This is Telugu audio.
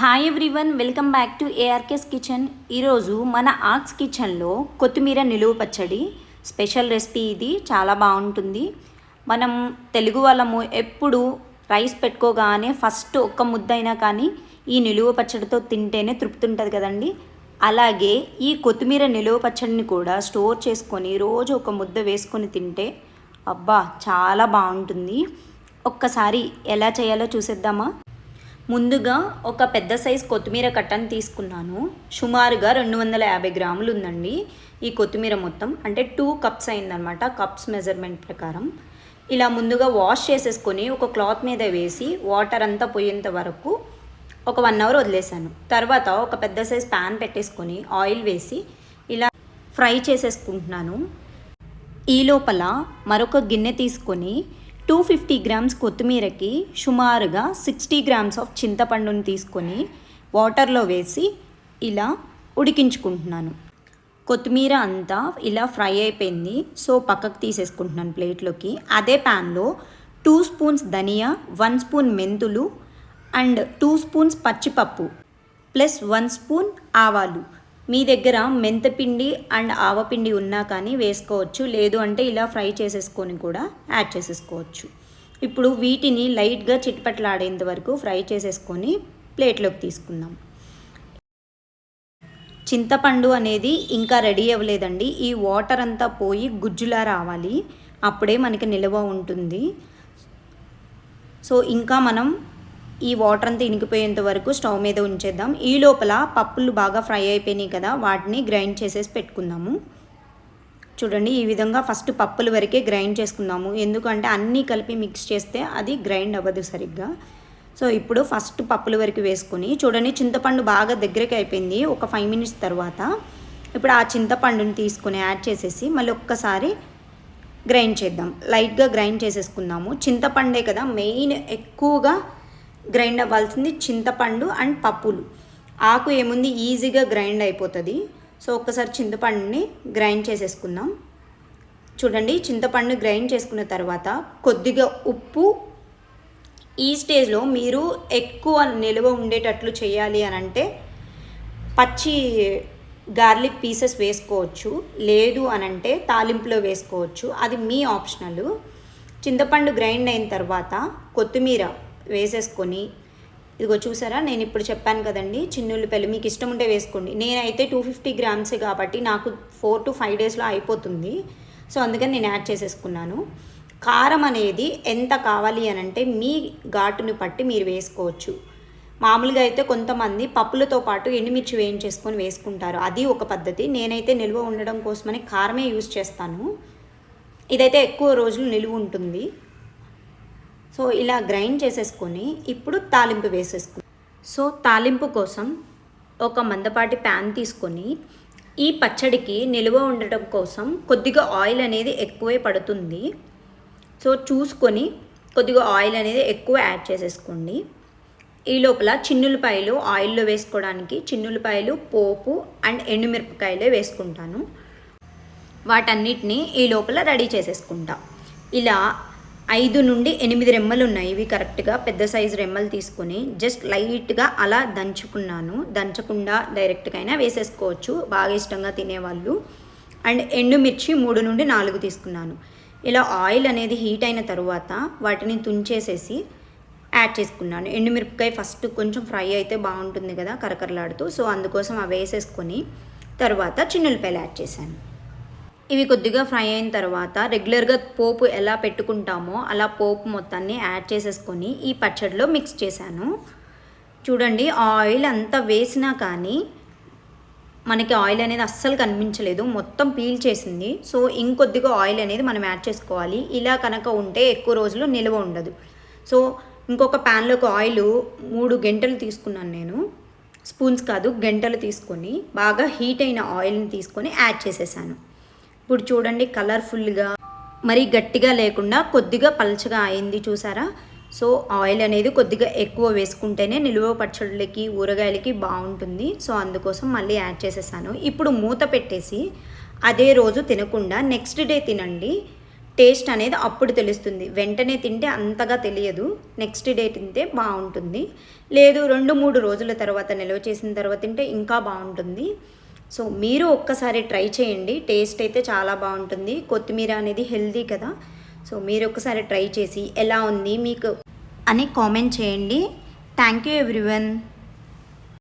Hi everyone welcome back to ARK's kitchen ఈరోజు మన ఆర్ట్స్ కిచెన్లో కొత్తిమీర నిలువ పచ్చడి. స్పెషల్ రెసిపీ ఇది చాలా బాగుంటుంది. మనం తెలుగు వాళ్ళము ఎప్పుడు రైస్ పెట్టుకోగానే ఫస్ట్ ఒక్క ముద్ద అయినా కానీ ఈ నిలువ పచ్చడితో తింటేనే తృప్తి ఉంటుంది కదండి. అలాగే ఈ కొత్తిమీర నిలువ పచ్చడిని కూడా స్టోర్ చేసుకొని రోజు ఒక ముద్ద వేసుకొని తింటే అబ్బా చాలా బాగుంటుంది. ఒక్కసారి ఎలా చేయాలో చూసేద్దామా? ముందుగా ఒక పెద్ద సైజ్ కొత్తిమీర కట్టను తీసుకున్నాను. సుమారుగా రెండు వందల యాభై గ్రాములు ఉందండి. ఈ కొత్తిమీర మొత్తం అంటే టూ కప్స్ అయిందనమాట కప్స్ మెజర్మెంట్ ప్రకారం. ఇలా ముందుగా వాష్ చేసేసుకొని ఒక క్లాత్ మీద వేసి వాటర్ అంతా పోయేంత వరకు ఒక వన్ అవర్ వదిలేసాను తర్వాత ఒక పెద్ద సైజ్ ప్యాన్ పెట్టేసుకొని ఆయిల్ వేసి ఇలా ఫ్రై చేసేసుకుంటున్నాను. ఈ లోపల మరొక గిన్నె తీసుకొని టూ ఫిఫ్టీ గ్రామ్స్ కొత్తిమీరకి సుమారుగా సిక్స్టీ గ్రామ్స్ ఆఫ్ చింతపండుని తీసుకొని వాటర్లో వేసి ఇలా ఉడికించుకుంటున్నాను. కొత్తిమీర అంతా ఇలా ఫ్రై అయిపోయింది. సో పక్కకు తీసేసుకుంటున్నాను ప్లేట్లోకి. అదే ప్యాన్లో టూ స్పూన్స్ ధనియా వన్ స్పూన్ మెంతులు అండ్ టూ స్పూన్స్ పచ్చిపప్పు ప్లస్ వన్ స్పూన్ ఆవాలు. మీ దగ్గర మెంతపిండి అండ్ ఆవపిండి ఉన్నా కానీ వేసుకోవచ్చు. లేదు అంటే ఇలా ఫ్రై చేసేసుకొని కూడా యాడ్ చేసేసుకోవచ్చు. ఇప్పుడు వీటిని లైట్గా చిట్పట్లాడేంత వరకు ఫ్రై చేసేసుకొని ప్లేట్లోకి తీసుకుందాం. చింతపండు అనేది ఇంకా రెడీ అవ్వలేదండి. ఈ వాటర్ అంతా పోయి గుజ్జులా రావాలి. అప్పుడే మనకి నిల్వ ఉంటుంది. సో ఇంకా మనం ఈ వాటర్ అంతా ఇనికిపోయేంత వరకు స్టవ్ మీద ఉంచేద్దాం. ఈ లోపల పప్పులు బాగా ఫ్రై అయిపోయినాయి కదా వాటిని గ్రైండ్ చేసేసి పెట్టుకుందాము. చూడండి ఈ విధంగా ఫస్ట్ పప్పుల వరకే గ్రైండ్ చేసుకుందాము. ఎందుకంటే అన్నీ కలిపి మిక్స్ చేస్తే అది గ్రైండ్ అవ్వదు సరిగ్గా. సో ఇప్పుడు ఫస్ట్ పప్పుల వరకు వేసుకొని చూడండి చింతపండు బాగా దగ్గరికి అయిపోయింది ఒక ఫైవ్ మినిట్స్ తర్వాత. ఇప్పుడు ఆ చింతపండుని తీసుకొని యాడ్ చేసేసి మళ్ళీ ఒక్కసారి గ్రైండ్ చేద్దాం. లైట్గా గ్రైండ్ చేసేసుకుందాము. చింతపండే కదా మెయిన్ ఎక్కువగా గ్రైండ్ అవ్వాల్సింది చింతపండు అండ్ పప్పులు. ఆకు ఏముంది? ఈజీగా గ్రైండ్ అయిపోతుంది. సో ఒక్కసారి చింతపండుని గ్రైండ్ చేసేసుకుందాం. చూడండి చింతపండు గ్రైండ్ చేసుకున్న తర్వాత కొద్దిగా ఉప్పు. ఈ స్టేజ్లో మీరు ఎక్కువ నిల్వ ఉండేటట్లు చేయాలి అని అంటే పచ్చి గార్లిక్ పీసెస్ వేసుకోవచ్చు. లేదు అని అంటే తాలింపులో వేసుకోవచ్చు. అది మీ ఆప్షనల్. చింతపండు గ్రైండ్ అయిన తర్వాత కొత్తిమీర వేసేసుకొని ఇదిగో చూసారా? నేను ఇప్పుడు చెప్పాను కదండి చిన్నుల్లిపల్లి మీకు ఇష్టం ఉంటే వేసుకోండి. నేనైతే టూ ఫిఫ్టీ గ్రామ్స్ కాబట్టి నాకు ఫోర్ టు ఫైవ్ డేస్లో అయిపోతుంది. సో అందుకని నేను యాడ్ చేసేసుకున్నాను. కారం అనేది ఎంత కావాలి అని అంటే మీ ఘాటుని పట్టి మీరు వేసుకోవచ్చు. మామూలుగా అయితే కొంతమంది పప్పులతో పాటు ఎండుమిర్చి వేయించేసుకొని వేసుకుంటారు. అది ఒక పద్ధతి. నేనైతే నిల్వ ఉండడం కోసమని కారమే యూజ్ చేస్తాను. ఇదైతే ఎక్కువ రోజులు నిలువ ఉంటుంది. సో ఇలా గ్రైండ్ చేసేసుకొని ఇప్పుడు తాలింపు వేసేసుకుని సో తాలింపు కోసం ఒక మందపాటి ప్యాన్ తీసుకొని ఈ పచ్చడికి నిలువ ఉండటం కోసం కొద్దిగా ఆయిల్ అనేది ఎక్కువే పడుతుంది. సో చూసుకొని కొద్దిగా ఆయిల్ అనేది ఎక్కువ యాడ్ చేసేసుకోండి. ఈ లోపల చిన్నులపాయలు ఆయిల్లో వేసుకోవడానికి చిన్నులపాయలు పోపు అండ్ ఎండుమిరపకాయలే వేసుకుంటాను. వాటన్నిటిని ఈ లోపల రెడీ చేసేసుకుంటా. ఇలా ఐదు నుండి ఎనిమిది రెమ్మలు ఉన్నాయి. ఇవి కరెక్ట్గా పెద్ద సైజు రెమ్మలు తీసుకొని జస్ట్ లైట్గా అలా దంచుకున్నాను. దంచకుండా డైరెక్ట్గా అయినా వేసేసుకోవచ్చు. బాగా ఇష్టంగా తినేవాళ్ళు. అండ్ ఎండుమిర్చి మూడు నుండి నాలుగు తీసుకున్నాను. ఇలా ఆయిల్ అనేది హీట్ అయిన తర్వాత వాటిని తుంచేసేసి యాడ్ చేసుకున్నాను. ఎండుమిరపకాయ ఫస్ట్ కొంచెం ఫ్రై అయితే బాగుంటుంది కదా కరకరలాడుతూ. సో అందుకోసం అవి వేసేసుకొని తర్వాత చిన్నులపాయలు యాడ్ చేశాను. ఇవి కొద్దిగా ఫ్రై అయిన తర్వాత రెగ్యులర్గా పోపు ఎలా పెట్టుకుంటామో అలా పోపు మొత్తాన్ని యాడ్ చేసేసుకొని ఈ పచ్చడిలో మిక్స్ చేశాను. చూడండి ఆయిల్ అంతా వేసినా కానీ మనకి ఆయిల్ అనేది అస్సలు కనిపించలేదు. మొత్తం పీల్ చేసింది. సో ఇంకొద్దిగా ఆయిల్ అనేది మనం యాడ్ చేసుకోవాలి. ఇలా కనుక ఉంటే ఎక్కువ రోజులు నిల్వ ఉండదు. సో ఇంకొక ప్యాన్లోకి ఆయిల్ మూడు గంటలు తీసుకున్నాను నేను. స్పూన్స్ కాదు గంటలు తీసుకొని బాగా హీట్ అయిన ఆయిల్ని తీసుకొని యాడ్ చేసేసాను. ఇప్పుడు చూడండి కలర్ఫుల్గా మరీ గట్టిగా లేకుండా కొద్దిగా పలచగా అయింది చూసారా? సో ఆయిల్ అనేది కొద్దిగా ఎక్కువ వేసుకుంటేనే నిలువ పచ్చళ్ళకి ఊరగాయలకి బాగుంటుంది. సో అందుకోసం మళ్ళీ యాడ్ చేసేసాను. ఇప్పుడు మూత పెట్టేసి అదే రోజు తినకుండా నెక్స్ట్ డే తినండి. టేస్ట్ అనేది అప్పుడు తెలుస్తుంది. వెంటనే తింటే అంతగా తెలియదు. నెక్స్ట్ డే తింటే బాగుంటుంది. లేదు రెండు మూడు రోజుల తర్వాత నిల్వ చేసిన తర్వాత తింటే ఇంకా బాగుంటుంది. సో మీరు ఒక్కసారి ట్రై చేయండి. టేస్ట్ అయితే చాలా బాగుంటుంది. కొత్తిమీర అనేది హెల్దీ కదా. సో మీరు ఒక్కసారి ట్రై చేసి ఎలా ఉంది మీకు అని కామెంట్ చేయండి. Thank you everyone.